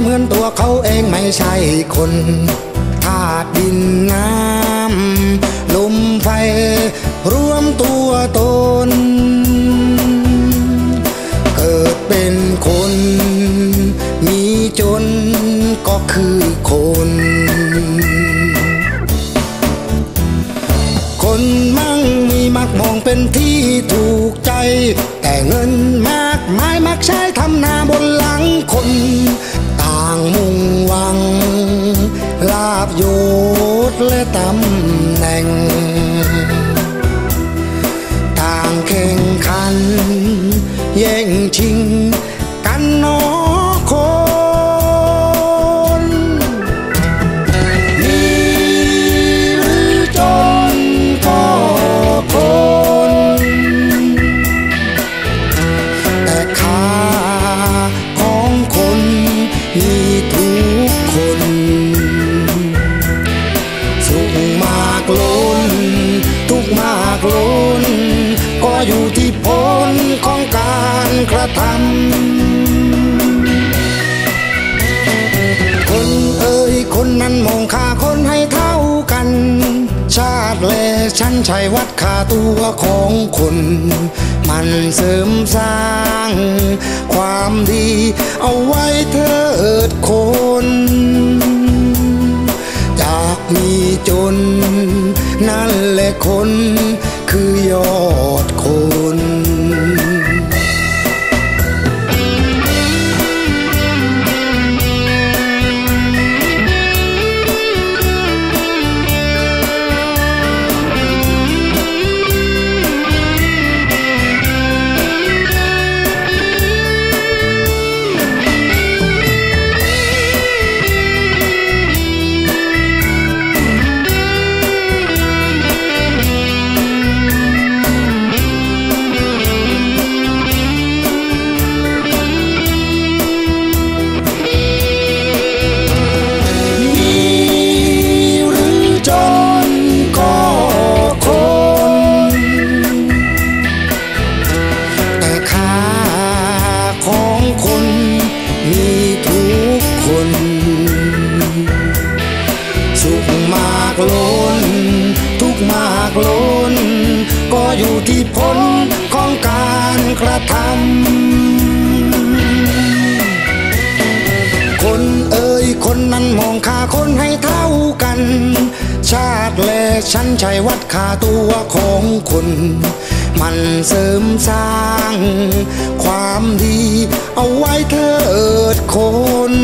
เหมือนตัวเขาเองไม่ใช่คนธาตุดินน้ำลมไฟรวมตัวตน เกิดเป็นคน มีจนก็คือคน คนมั่งมีมักมองเป็นที่ถูกใจ แต่เงินมากมายมักใช้ทำนาบนหลังคน และตำแหน่ง ต่างแข่งขัน แย่งชิงากล้นก็อยู่ที่ผลของการกระทำคนเอ่ยคนนั้นมองค่าคนให้เท่ากัน ชาติและชั้นชัยวัดค่าตัวของคน มันเสริมสร้าง ความดีเอาไว้เถิดคนจากมีจน นั่นแหละคน ดากล้น ทุกมากล้น ก็อยู่ที่ผลของการกระทำคนเอ่ยคนนั้นมองค่าคนให้เท่ากัน ชาติและชั้นชัยวัดค่าตัวของคน มันเสริมสร้าง ความดีเอาไว้เถิดคน